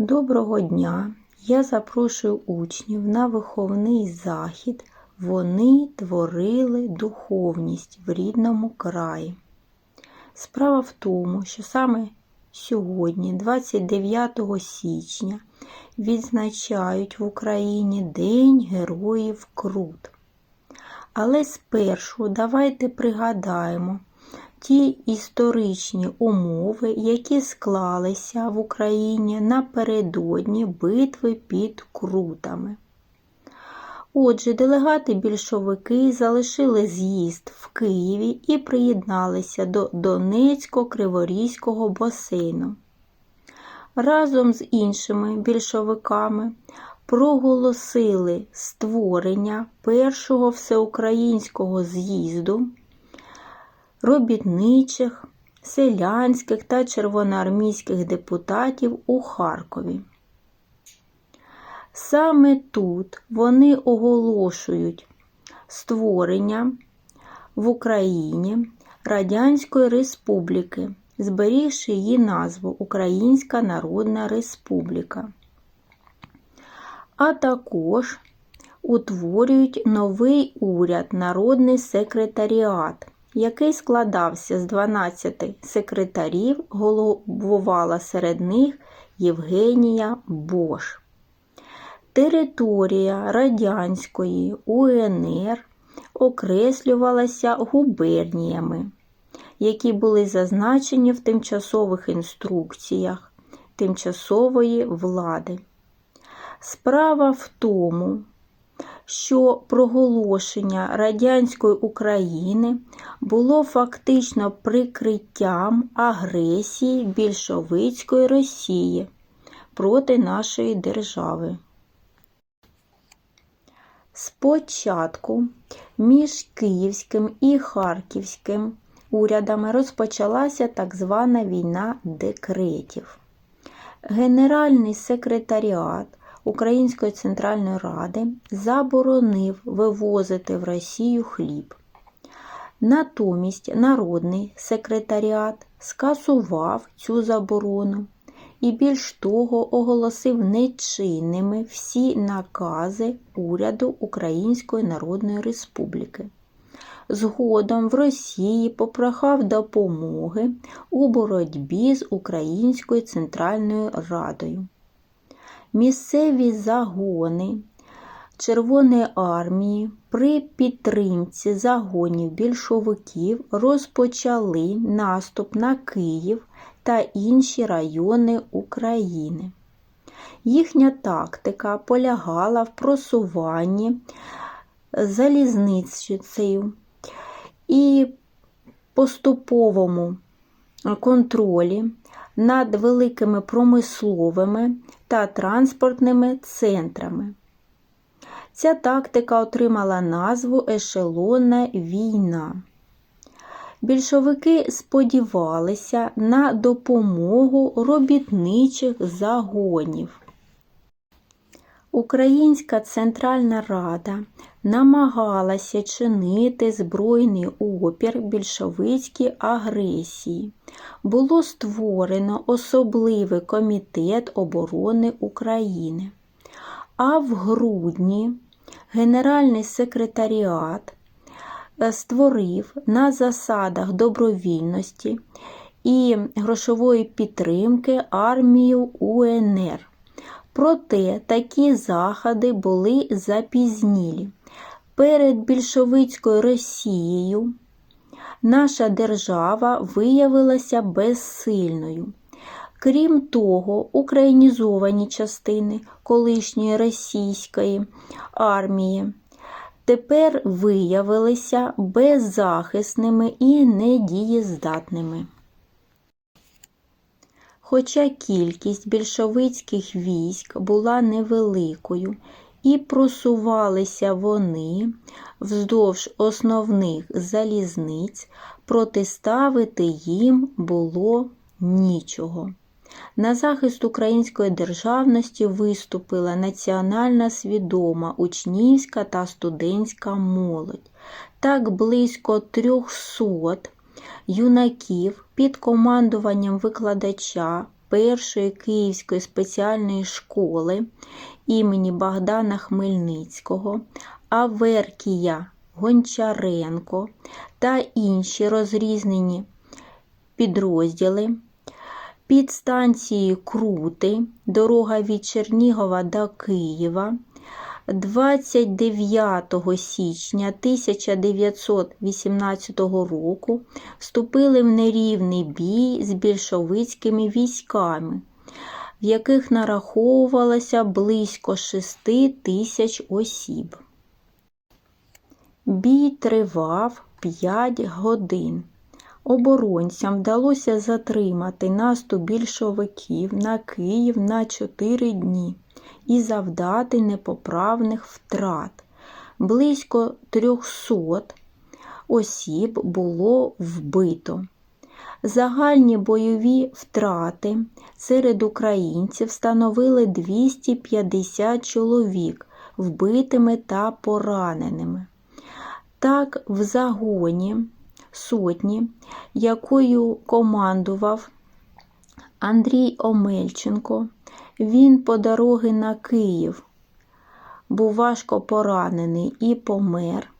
Доброго дня! Я запрошую учнів на виховний захід. Вони творили духовність в рідному краї. Справа в тому, що саме сьогодні, 29 січня, відзначають в Україні День Героїв Крут. Але спершу давайте пригадаємо ті історичні умови, які склалися в Україні напередодні битви під Крутами. Отже, делегати більшовики залишили з'їзд в Києві і приєдналися до Донецько-Криворізького басейну. Разом з іншими більшовиками проголосили створення першого всеукраїнського з'їзду робітничих, селянських та червоноармійських депутатів у Харкові. Саме тут вони оголошують створення в Україні Радянської Республіки, зберігши її назву Українська Народна Республіка, а також утворюють новий уряд Народний секретаріат, який складався з 12 секретарів, головувала серед них Євгенія Бош. Територія Радянської УНР окреслювалася губерніями, які були зазначені в тимчасових інструкціях тимчасової влади. Справа в тому, що проголошення радянської України було фактично прикриттям агресії більшовицької Росії проти нашої держави. Спочатку між Київським і Харківським урядами розпочалася так звана війна декретів. Генеральний секретаріат Української Центральної Ради заборонив вивозити в Росію хліб. Натомість Народний секретаріат скасував цю заборону і більш того оголосив нечинними всі накази уряду Української Народної Республіки. Згодом в Росії попрохав допомоги у боротьбі з Українською Центральною Радою. Місцеві загони Червоної армії при підтримці загонів більшовиків розпочали наступ на Київ та інші райони України. Їхня тактика полягала в просуванні залізницею і поступовому контролі над великими промисловими та транспортними центрами. Ця тактика отримала назву Ешелонна війна. Більшовики сподівалися на допомогу робітничих загонів. Українська Центральна Рада намагалася чинити збройний опір більшовицькій агресії. Було створено особливий комітет оборони України. А в грудні Генеральний секретаріат створив на засадах добровільності і грошової підтримки армію УНР. Проте такі заходи були запізнілі. Перед більшовицькою Росією наша держава виявилася безсильною. Крім того, українізовані частини колишньої російської армії тепер виявилися беззахисними і недієздатними. Хоча кількість більшовицьких військ була невеликою, і просувалися вони вздовж основних залізниць, протиставити їм було нічого. На захист української державності виступила національна свідома учнівська та студентська молодь. Так близько 300 юнаків під командуванням викладача першої Київської спеціальної школи імені Богдана Хмельницького, Аверкія Гончаренко та інші розрізнені підрозділи під станцією Крути, дорога від Чернігова до Києва. 29 січня 1918 року вступили в нерівний бій з більшовицькими військами, в яких нараховувалося близько 6 тисяч осіб. Бій тривав 5 годин. Оборонцям вдалося затримати наступ більшовиків на Київ на 4 дні і завдати непоправних втрат. Близько 300 осіб було вбито. Загальні бойові втрати серед українців становили 250 чоловік вбитими та пораненими. Так, в загоні сотні, якою командував Андрій Омельченко, він по дороги на Київ був важко поранений і помер.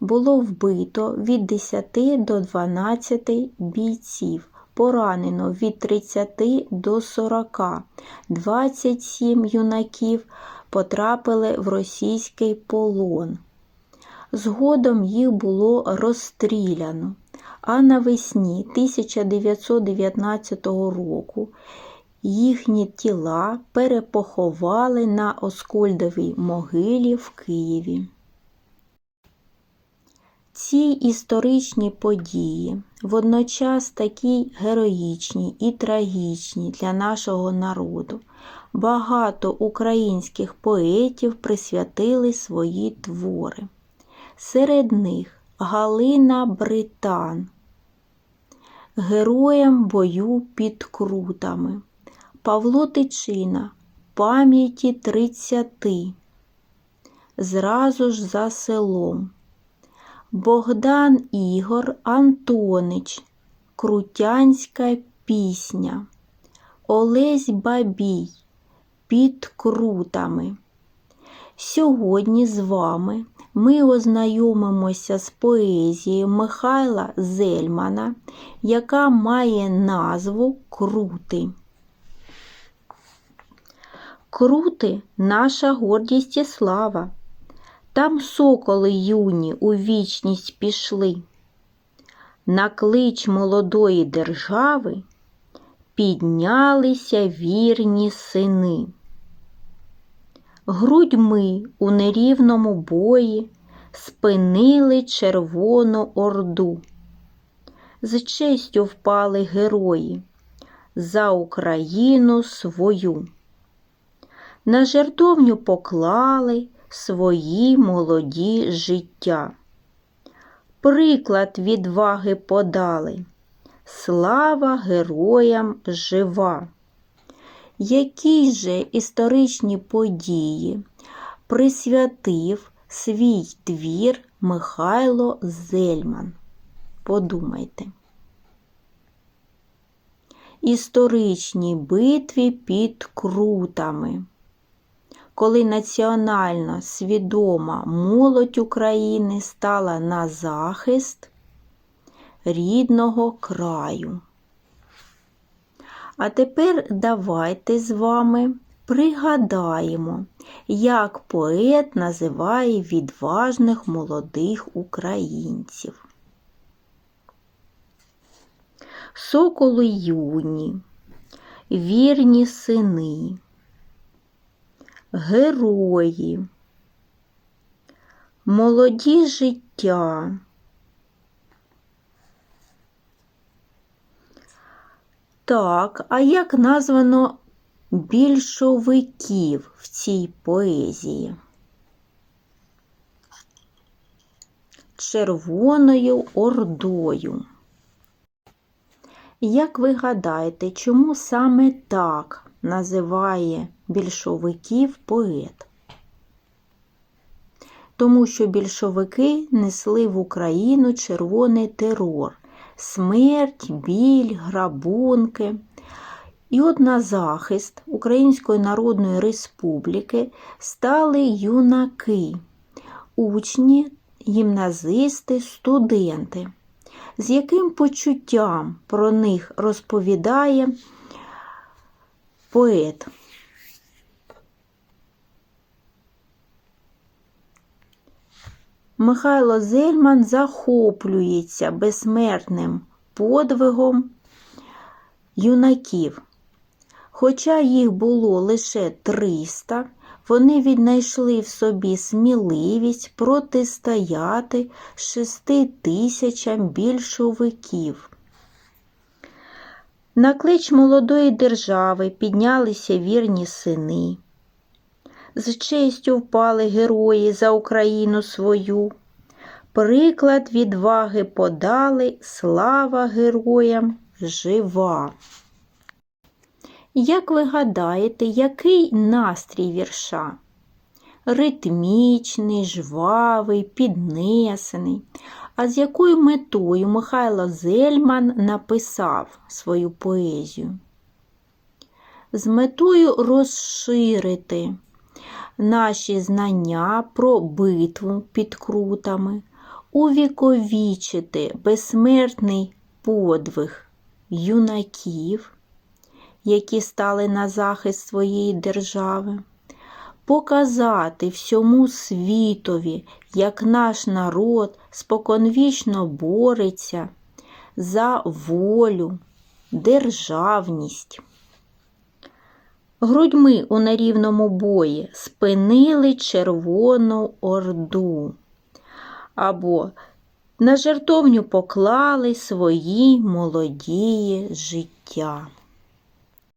Було вбито від 10 до 12 бійців, поранено від 30 до 40, 27 юнаків потрапили в російський полон. Згодом їх було розстріляно, а навесні 1919 року їхні тіла перепоховали на Оскольдовій могилі в Києві. Ці історичні події водночас такі героїчні і трагічні для нашого народу. Багато українських поетів присвятили свої твори. Серед них Галина Британ, Героям бою під крутами, Павло Тичина, Пам'яті тридцяти, Зразу ж за селом, Богдан Ігор Антонич, Крутянська пісня, Олесь Бабій під крутами. Сьогодні з вами ми ознайомимося з поезією Михайла Зельмана, яка має назву Крути. Крути наша гордість і слава. Там соколи юні у вічність пішли. На клич молодої держави піднялися вірні сини грудьми у нерівному бої спинили Червону Орду. З честю впали герої за Україну свою. На жертовню поклали свої молоді життя. Приклад відваги подали. Слава героям жива! Які же історичні події присвятив свій твір Михайло Зельман? Подумайте. Історичній битві під крутами, коли національно свідома молодь України стала на захист рідного краю. А тепер давайте з вами пригадаємо, як поет називає відважних молодих українців. Соколи юні, вірні сини, герої, молоді життя. Так, а як названо більшовиків в цій поезії? Червоною ордою. Як ви гадаєте, чому саме так називає більшовиків поет? Тому що більшовики несли в Україну червоний терор, смерть, біль, грабунки. І от на захист Української Народної Республіки стали юнаки, учні, гімназисти, студенти. З яким почуттям про них розповідає поет? Михайло Зельман захоплюється безсмертним подвигом юнаків. Хоча їх було лише 300, вони віднайшли в собі сміливість протистояти шести тисячам більшовиків. На клич молодої держави піднялися вірні сини. З честю впали герої за Україну свою. Приклад відваги подали, слава героям жива. Як ви гадаєте, який настрій вірша? Ритмічний, жвавий, піднесений. А з якою метою Михайло Зельман написав свою поезію? З метою розширити наші знання про битву під крутами, увіковічити безсмертний подвиг юнаків, які стали на захист своєї держави, показати всьому світові, як наш народ споконвічно бореться за волю, державність. Грудьми у нерівному бої спинили Червону Орду або на жертовню поклали свої молодії життя.